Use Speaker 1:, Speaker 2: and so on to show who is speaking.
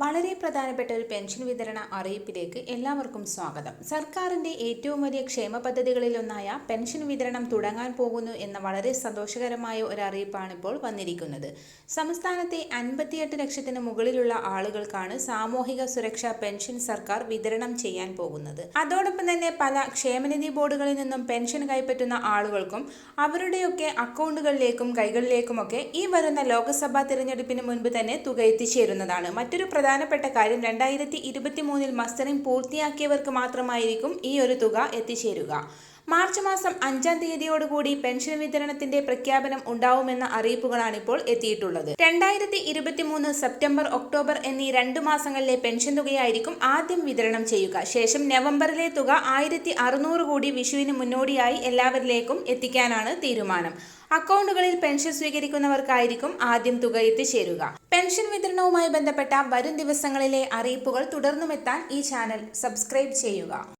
Speaker 1: വളരെ പ്രധാനപ്പെട്ട ഒരു പെൻഷൻ വിതരണ അറിയിപ്പിലേക്ക് എല്ലാവർക്കും സ്വാഗതം. സർക്കാരിന്റെ ഏറ്റവും വലിയ ക്ഷേമ പദ്ധതികളിലൊന്നായ പെൻഷൻ വിതരണം തുടങ്ങാൻ പോകുന്നു എന്ന വളരെ സന്തോഷകരമായ ഒരു അറിയിപ്പാണ് ഇപ്പോൾ വന്നിരിക്കുന്നത്. സംസ്ഥാനത്തെ അൻപത്തിയെട്ട് ലക്ഷത്തിന് മുകളിലുള്ള ആളുകൾക്കാണ് സാമൂഹിക സുരക്ഷാ പെൻഷൻ സർക്കാർ വിതരണം ചെയ്യാൻ പോകുന്നത്. അതോടൊപ്പം തന്നെ പല ക്ഷേമനിധി ബോർഡുകളിൽ നിന്നും പെൻഷൻ കൈപ്പറ്റുന്ന ആളുകൾക്കും അവരുടെയൊക്കെ അക്കൗണ്ടുകളിലേക്കും കൈകളിലേക്കുമൊക്കെ ഈ വരുന്ന ലോക്സഭാ തിരഞ്ഞെടുപ്പിന് മുൻപ് തന്നെ തുക എത്തിച്ചേരുന്നതാണ്. മറ്റൊരു പ്രധാനപ്പെട്ട കാര്യം രണ്ടായിരത്തി ഇരുപത്തി മൂന്നിൽ മസ്റ്ററിംഗ് പൂർത്തിയാക്കിയവർക്ക് മാത്രമായിരിക്കും ഈ ഒരു തുക എത്തിച്ചേരുക. മാർച്ച് മാസം അഞ്ചാം തീയതിയോടുകൂടി പെൻഷൻ വിതരണത്തിന്റെ പ്രഖ്യാപനം ഉണ്ടാവുമെന്ന അറിയിപ്പുകളാണ് ഇപ്പോൾ എത്തിയിട്ടുള്ളത്. രണ്ടായിരത്തി ഇരുപത്തി മൂന്ന് സെപ്റ്റംബർ ഒക്ടോബർ എന്നീ രണ്ടു മാസങ്ങളിലെ പെൻഷൻ തുകയായിരിക്കും ആദ്യം വിതരണം ചെയ്യുക. ശേഷം നവംബറിലെ തുക ആയിരത്തി അറുന്നൂറ് കോടി വിഷുവിന് മുന്നോടിയായി എല്ലാവരിലേക്കും എത്തിക്കാനാണ് തീരുമാനം. അക്കൗണ്ടുകളിൽ പെൻഷൻ സ്വീകരിക്കുന്നവർക്കായിരിക്കും ആദ്യം തുക എത്തിച്ചേരുക. പെൻഷൻ വിതരണവുമായി ബന്ധപ്പെട്ട വരും ദിവസങ്ങളിലെ അറിയിപ്പുകൾ തുടർന്നുമെത്താൻ ഈ ചാനൽ സബ്സ്ക്രൈബ് ചെയ്യുക.